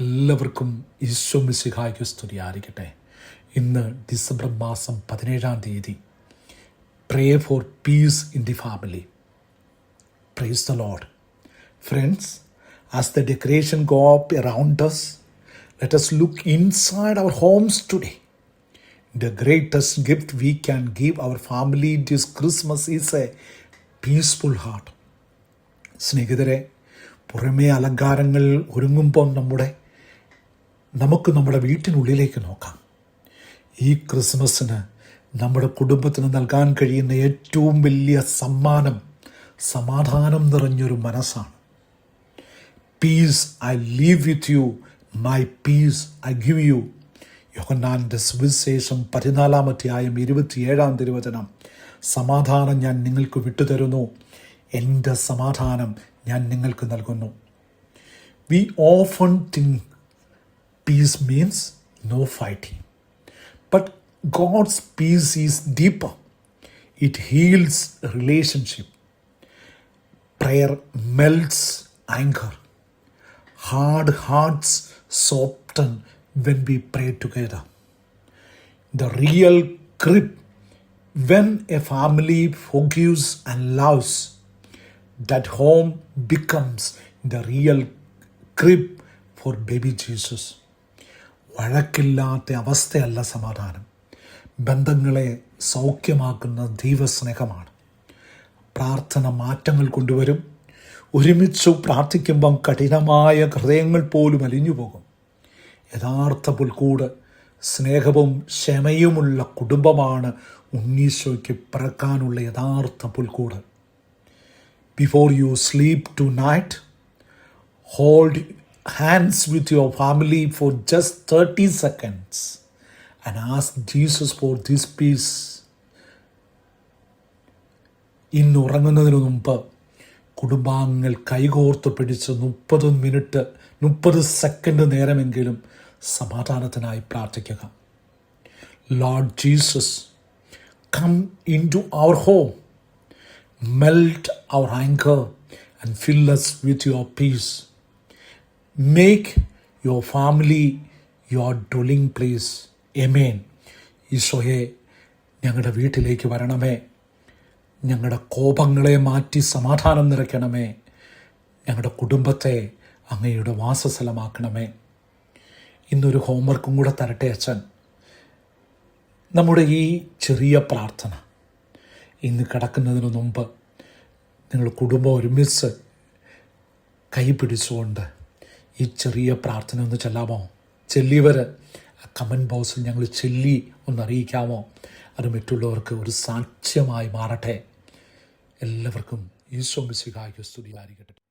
എല്ലാവർക്കും ഈശോ മിശിഹായ്ക്ക് സ്തുതി ആയിരിക്കട്ടെ ഇന്ന് ഡിസംബർ മാസം പതിനേഴാം തീയതി. Pray for peace in the family praise the Lord friends as the decoration go up around us let us look inside our homes today. The greatest gift we can give our family this Christmas is a peaceful heart സ്നേഹിതരെ പുറമേ അലങ്കാരങ്ങൾ ഒരുങ്ങുമ്പോൾ നമ്മുടെ നമുക്ക് നമ്മുടെ വീട്ടിനുള്ളിലേക്ക് നോക്കാം. ഈ ക്രിസ്മസിന് നമ്മുടെ കുടുംബത്തിന് നൽകാൻ കഴിയുന്ന ഏറ്റവും വലിയ സമ്മാനം സമാധാനം നിറഞ്ഞൊരു മനസ്സാണ്. Peace I leave with you my peace I give you യോഹന്നാന്റെ സുവിശേഷം പതിനാലാമധ്യായം ഇരുപത്തിയേഴാം തിരുവചനം. സമാധാനം ഞാൻ നിങ്ങൾക്ക് വിട്ടുതരുന്നു. എന്റെ സമാധാനം ഞാൻ നിങ്ങൾക്ക് നൽകുന്നു. We often think peace means no fighting. But God's peace is deeper, it heals relationship. Prayer melts anger. Hard hearts soften when we pray together. The real grip when a family forgives and loves, that home becomes the real crib for baby Jesus. വഴക്കില്ലാത്ത അവസ്ഥയല്ല സമാധാനം. ബന്ധങ്ങളെ സൗഖ്യമാക്കുന്ന ദൈവസ്നേഹമാണ്. പ്രാർത്ഥന മാറ്റങ്ങൾ കൊണ്ടുവരും. ഒരുമിച്ച് പ്രാർത്ഥിക്കുമ്പം കഠിനമായ ഹൃദയങ്ങൾ പോലും അലിഞ്ഞു പോകും യഥാർത്ഥ പുൽക്കൂട് സ്നേഹവും ക്ഷമയുമുള്ള കുടുംബമാണ് ഉണ്ണീശോയ്ക്ക് പിറക്കാനുള്ള യഥാർത്ഥ പുൽക്കൂട്. Before you sleep tonight hold hands with your family for just thirty seconds and ask Jesus for this peace ഇന്ന് ഉറങ്ങുന്നതിന് മുമ്പ് കുടുംബാംഗങ്ങൾ കൈകോർത്ത് പിടിച്ച് മുപ്പത് മിനിറ്റ് മുപ്പത് സെക്കൻഡ് നേരമെങ്കിലും സമാധാനത്തിനായി പ്രാർത്ഥിക്കുക. Lord Jesus come into our home melt our anger and fill us with your peace make your family your dwelling place amen ഈശോയെ ഞങ്ങളുടെ വീട്ടിലേക്ക് വരണമേ. ഞങ്ങളുടെ കോപങ്ങളെ മാറ്റി സമാധാനം നിറയ്ക്കണമേ. ഞങ്ങളുടെ കുടുംബത്തെ അങ്ങയുടെ വാസസ്ഥലമാക്കണമേ. ഇന്നൊരു ഹോംവർക്കും കൂടെ തരട്ടെ അച്ഛൻ. നമ്മുടെ ഈ ചെറിയ പ്രാർത്ഥന ഇന്ന് കിടക്കുന്നതിന് മുമ്പ് നിങ്ങൾ കുടുംബം ഒരുമിച്ച് കൈ പിടിച്ചുകൊണ്ട് ഈ ചെറിയ പ്രാർത്ഥന ഒന്ന് ചെല്ലാമോ? ചെല്ലിയവർ കമന്റ് ബോക്സിൽ ഞങ്ങൾ ചെല്ലി ഒന്ന് അറിയിക്കാമോ? അത് മറ്റുള്ളവർക്ക് ഒരു സാക്ഷ്യമായി മാറട്ടെ. എല്ലാവർക്കും ഈശോ മിശിഹായ്ക്ക് സ്തുതിയായിരിക്കട്ടെ